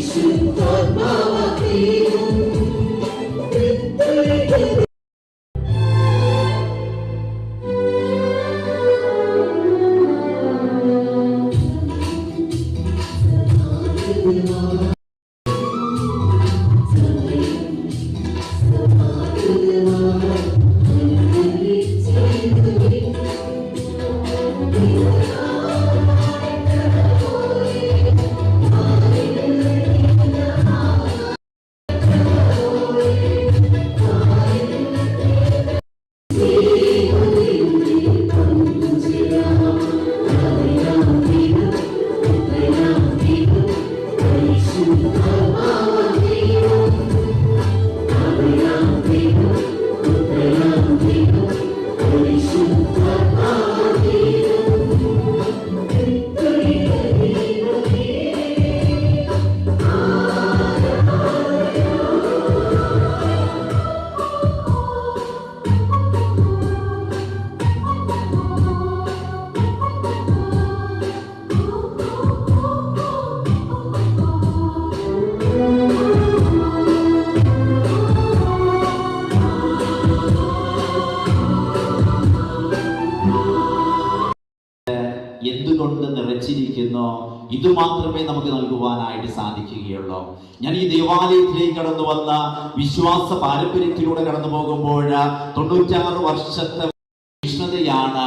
ദൈവം ത്രിത്വൈക ഇത് മാത്രമേ നമുക്ക് നൽകുവാനായിട്ട് സാധിക്കുകയുള്ളൂ. ഞാൻ ഈ ദേവാലയത്തിലേക്ക് കടന്നു വന്ന വിശ്വാസ പാരമ്പര്യത്തിലൂടെ കടന്നു പോകുമ്പോൾ തൊണ്ണൂറ്റാറ് വർഷത്തെ തീക്ഷ്ണതയാണ്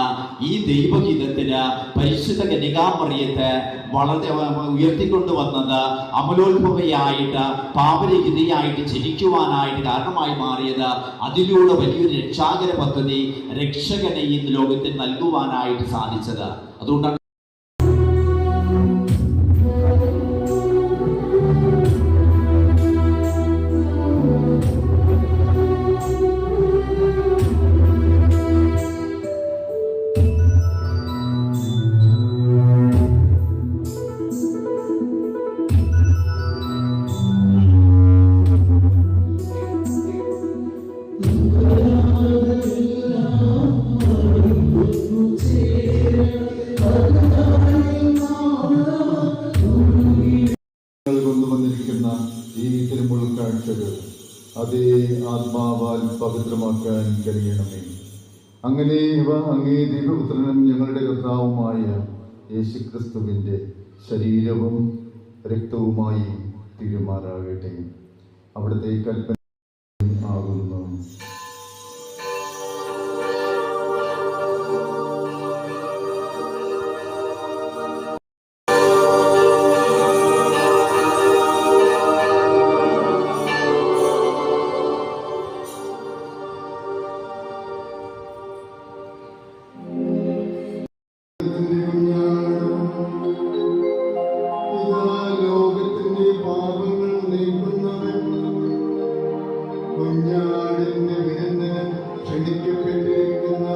ഈ ദൈവഗീതത്തിന് പരിശുദ്ധ കന്യകാമറിയത്തെ വളരെ ഉയർത്തിക്കൊണ്ടുവന്നത് അമലോത്ഭവയായിട്ട് പാപരഹിതയായിട്ട് ജനിക്കുവാനായിട്ട് കാരണമായി മാറിയത്. അതിലൂടെ വലിയൊരു രക്ഷാകര പദ്ധതി രക്ഷകനെ ഈ ലോകത്തിൽ നൽകുവാനായിട്ട് സാധിച്ചത്. അതുകൊണ്ടാണ് കൊണ്ടുവന്നിരിക്കുന്ന ഈ തിരുമുൾ കാഴ്ചകൾ അതേ ആത്മാവാൽ പവിത്രമാക്കാൻ കഴിയണമേ. അങ്ങനെ ഇവ അങ്ങേ ദൈവപുത്രനും ഞങ്ങളുടെ കർത്താവുമായ യേശുക്രിസ്തുവിന്റെ ശരീരവും രക്തവുമായി തീരുമാറാകട്ടെ. അവിടുത്തെ കൽപ്പന കുഞ്ഞാടിന്റെ വിരുന്ന് ക്ഷണിക്കപ്പെട്ടിരിക്കുന്ന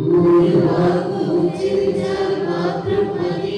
Guru Bhagavan Jindal Mahaprabhu